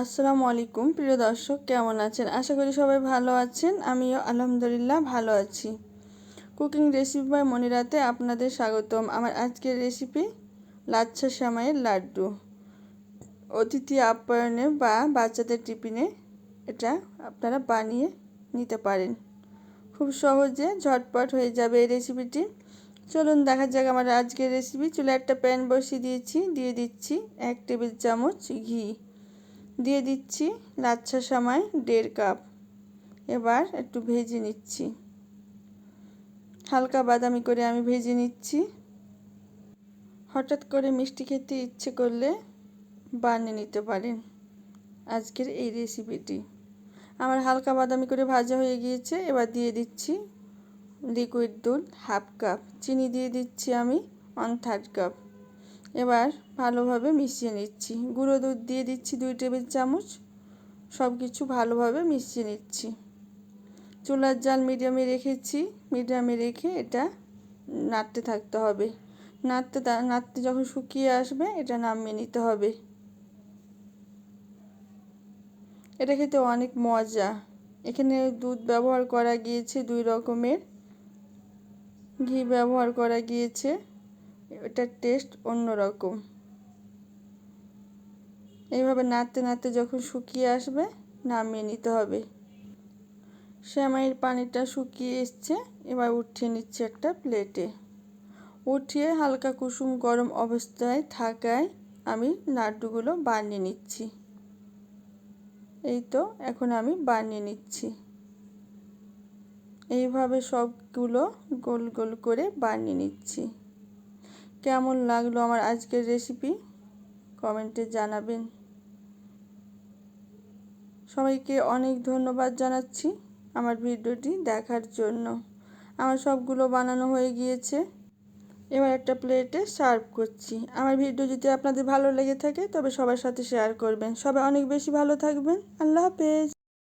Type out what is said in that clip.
আসসালামু আলাইকুম, প্রিয় দর্শক, কেমন আছেন? আশা করি সবাই ভালো আছেন। আমিও আলহামদুলিল্লাহ ভালো আছি। কুকিং রেসিপি বাই মনিরাতে আপনাদের স্বাগতম। আমার আজকের রেসিপি লাচ্ছা সামাইয়ের লাড্ডু। অতিথি আপ্যায়নে বা বাচ্চাদের টিফিনে এটা আপনারা বানিয়ে নিতে পারেন। খুব সহজে ঝটপট হয়ে যাবে এই রেসিপিটি। চলুন দেখা যাক আমার আজকের রেসিপি। চুলে একটা প্যান বসিয়ে দিয়েছি। দিয়ে দিচ্ছি এক টেবিল চামচ ঘি। দিয়ে দিচ্ছি লাচ্ছা সময় দেড় কাপ। এবার একটু ভেজে নিচ্ছি। হালকা বাদামি করে আমি ভেজে নিচ্ছি। হঠাৎ করে মিষ্টি খেতে ইচ্ছে করলে বানিয়ে নিতে পারেন। আজকের এই রেসিপিটি। আমার হালকা বাদামি করে ভাজা হয়ে গিয়েছে, এবার দিয়ে দিচ্ছি লিকুইড দুধ হাফ কাপ। চিনি দিয়ে দিচ্ছি আমি ওয়ান থার্ড কাপ এবার ভালোভাবে মিশিয়ে নিচ্ছি। গুঁড়ো দুধ দিয়ে দিচ্ছি দুই টেবিল চামচ। সব কিছু ভালোভাবে মিশিয়ে নিচ্ছি। চুলার জাল মিডিয়ামে রেখেছি। মিডিয়ামে রেখে এটা নাড়তে থাকতে হবে। নাড়তে নাড়তে যখন শুকিয়ে আসবে, এটা নামিয়ে নিতে হবে। এটা খেতে অনেক মজা। এখানে দুধ ব্যবহার করা গিয়েছে দুই রকমের। ঘি ব্যবহার করা গিয়েছে। এটার টেস্ট অন্যরকম। এইভাবে নাড়তে নাড়তে যখন শুকিয়ে আসবে, নামিয়ে নিতে হবে। শ্যামাইয়ের পানিটা শুকিয়ে এসছে, এবার উঠিয়ে নিচ্ছে একটা প্লেটে উঠিয়ে হালকা কুসুম গরম অবস্থায় থাকায় আমি লাড্ডুগুলো বানিয়ে নিচ্ছি। এই তো, এখন আমি বানিয়ে নিচ্ছি। এইভাবে সবগুলো গোল গোল করে বানিয়ে নিচ্ছি। কেমন লাগল আমার আজকের রেসিপি কমেন্টে জানাবেন। সবাইকে অনেক ধন্যবাদ জানাচ্ছি আমার ভিডিওটি দেখার জন্য। আমার সবগুলো বানানো হয়ে গিয়েছে। এবার একটা প্লেটে সার্ভ করছি। আমার ভিডিও যদি আপনাদের ভালো লেগে থাকে তবে সবার সাথে শেয়ার করবেন। সবাই অনেক বেশি ভালো থাকবেন। আল্লাহ হাফেজ।